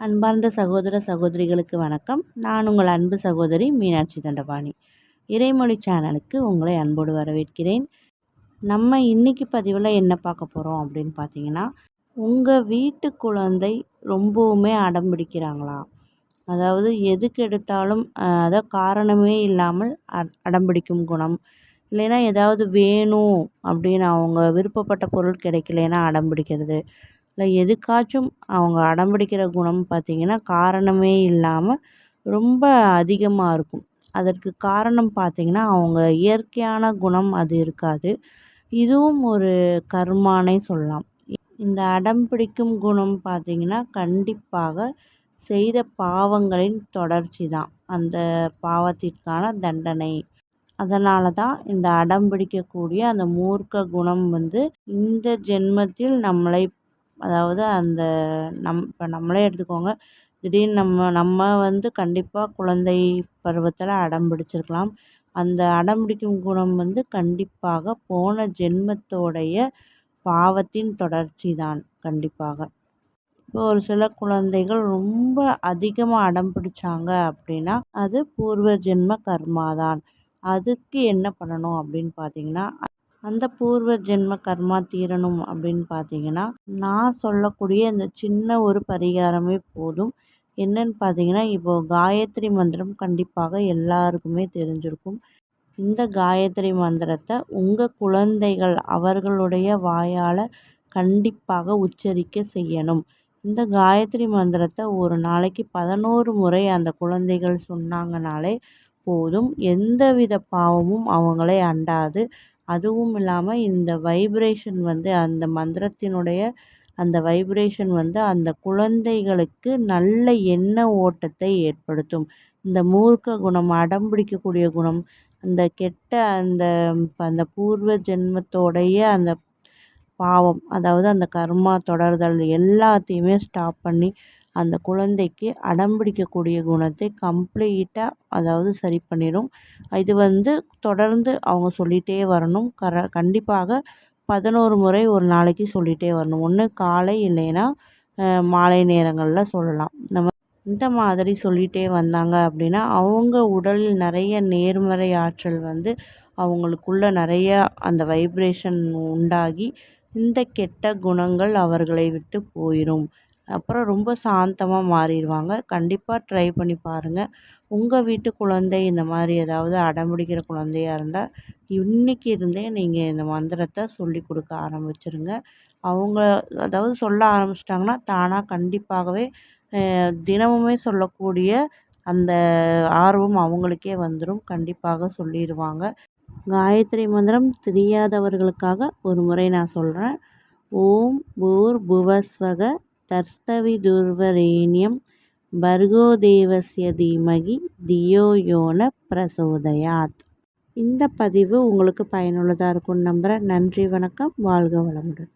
அன்பார்ந்த சகோதர சகோதரிகளுக்கு வணக்கம். நான் உங்கள் அன்பு சகோதரி மீனாட்சி தண்டபாணி. இறைமொழி சேனலுக்கு உங்களை அன்போடு வரவேற்கிறேன். நம்ம இன்றைக்கி பதிவில் என்ன பார்க்க போகிறோம் அப்படின்னு பார்த்தீங்கன்னா உங்கள் வீட்டு குழந்தை ரொம்பவுமே அடம் பிடிக்கிறாங்களா? அதாவது எதுக்கு எடுத்தாலும் அதாவது காரணமே இல்லாமல் அடம் பிடிக்கும் குணம். இல்லைன்னா ஏதாவது வேணும் அப்படின்னு அவங்க விருப்பப்பட்ட பொருள் கிடைக்கலனா அடம் பிடிக்கிறது. இல்லை எதுக்காச்சும் அவங்க அடம்பிடிக்கிற குணம் பார்த்திங்கன்னா காரணமே இல்லாமல் ரொம்ப அதிகமாக இருக்கும். அதற்கு காரணம் பார்த்திங்கன்னா அவங்க இயற்கையான குணம் அது இருக்காது. இதுவும் ஒரு கர்மானே சொல்லலாம். இந்த அடம் பிடிக்கும் குணம் பார்த்திங்கன்னா கண்டிப்பாக செய்த பாவங்களின் தொடர்ச்சி தான். அந்த பாவத்திற்கான தண்டனை. அதனால தான் இந்த அடம் பிடிக்கக்கூடிய அந்த மூர்க்க குணம் வந்து இந்த ஜென்மத்தில் நம்மளை அதாவது அந்த நம் இப்போ நம்மளே எடுத்துக்கோங்க. திடீர்னு நம்ம நம்ம வந்து கண்டிப்பாக குழந்தை பருவத்தில் அடம் பிடிச்சிருக்கலாம். அந்த அடம் பிடிக்கும் குணம் வந்து கண்டிப்பாக போன ஜென்மத்தோடைய பாவத்தின் தொடர்ச்சி தான் கண்டிப்பாக. இப்போ ஒரு சில குழந்தைகள் ரொம்ப அதிகமாக அடம் பிடிச்சாங்க அப்படின்னா அது பூர்வ ஜென்ம கர்மா தான் அதுக்கு என்ன பண்ணணும் அப்படின்னு பார்த்தீங்கன்னா அந்த பூர்வ ஜென்ம கர்மா தீரணும் அப்படின்னு பார்த்தீங்கன்னா நான் சொல்லக்கூடிய இந்த சின்ன ஒரு பரிகாரமே போதும். என்னன்னு பார்த்தீங்கன்னா இப்போது காயத்ரி மந்திரம் கண்டிப்பாக எல்லாருக்குமே தெரிஞ்சிருக்கும். இந்த காயத்ரி மந்திரத்தை உங்கள் குழந்தைகள் அவர்களுடைய வாயால் கண்டிப்பாக உச்சரிக்க செய்யணும். இந்த காயத்ரி மந்திரத்தை ஒரு நாளைக்கு பதினோரு முறை அந்த குழந்தைகள் சொன்னாங்கனாலே போதும். எந்தவித பாவமும் அவங்களை அண்டாது. அதுவும் இல்லாமல் இந்த வைப்ரேஷன் வந்து அந்த மந்திரத்தினுடைய அந்த வைப்ரேஷன் வந்து அந்த குழந்தைகளுக்கு நல்ல எண்ண ஓட்டத்தை ஏற்படுத்தும். இந்த மூர்க்க குணம் அடம் பிடிக்கக்கூடிய குணம் அந்த கெட்ட அந்த அந்த பூர்வ ஜென்மத்தோடைய அந்த பாவம் அதாவது அந்த கர்மா தொடர்தல் எல்லாத்தையுமே ஸ்டாப் பண்ணி அந்த குழந்தைக்கு அடம் பிடிக்கக்கூடிய குணத்தை கம்ப்ளீட்டாக அதாவது சரி பண்ணிடும். இது வந்து தொடர்ந்து அவங்க சொல்லிகிட்டே வரணும். கர கண்டிப்பாக பதினோரு முறை ஒரு நாளைக்கு சொல்லிகிட்டே வரணும். ஒன்று காலை இல்லைன்னா மாலை நேரங்களில் சொல்லலாம். நம்ம இந்த மாதிரி சொல்லிகிட்டே வந்தாங்க அப்படின்னா அவங்க உடலில் நிறைய நேர்மறை ஆற்றல் வந்து அவங்களுக்குள்ள நிறைய அந்த வைப்ரேஷன் உண்டாகி இந்த கெட்ட குணங்கள் அவர்களை விட்டு போயிடும் அப்புறம் ரொம்ப சாந்தமாக மாறிடுவாங்க. கண்டிப்பாக ட்ரை பண்ணி பாருங்கள் உங்கள் வீட்டு குழந்தை இந்த மாதிரி ஏதாவது அடம்பிடிக்கிற குழந்தையா இருந்தால் இன்றைக்கி இருந்தே நீங்கள் இந்த மந்திரத்தை சொல்லி கொடுக்க ஆரம்பிச்சிருங்க. அவங்க அதாவது சொல்ல ஆரம்பிச்சிட்டாங்கன்னா தானாக கண்டிப்பாகவே தினமுமே சொல்லக்கூடிய அந்த ஆர்வம் அவங்களுக்கே வந்துடும் கண்டிப்பாக சொல்லிடுவாங்க. காயத்ரி மந்திரம் தெரியாதவர்களுக்காக ஒரு முறை நான் சொல்கிறேன் ஓம் பூர் புவஸ்வக தர்ஸ்தவிதுர்வரேண்யம் பர்கோ தேவஸ்ய தீமகி தியோ யோன பிரசோதயாத். இந்த பதிவு உங்களுக்கு பயனுள்ளதாக இருக்கும்னு நம்புகிறேன் நன்றி வணக்கம். வாழ்க வளமுடன்.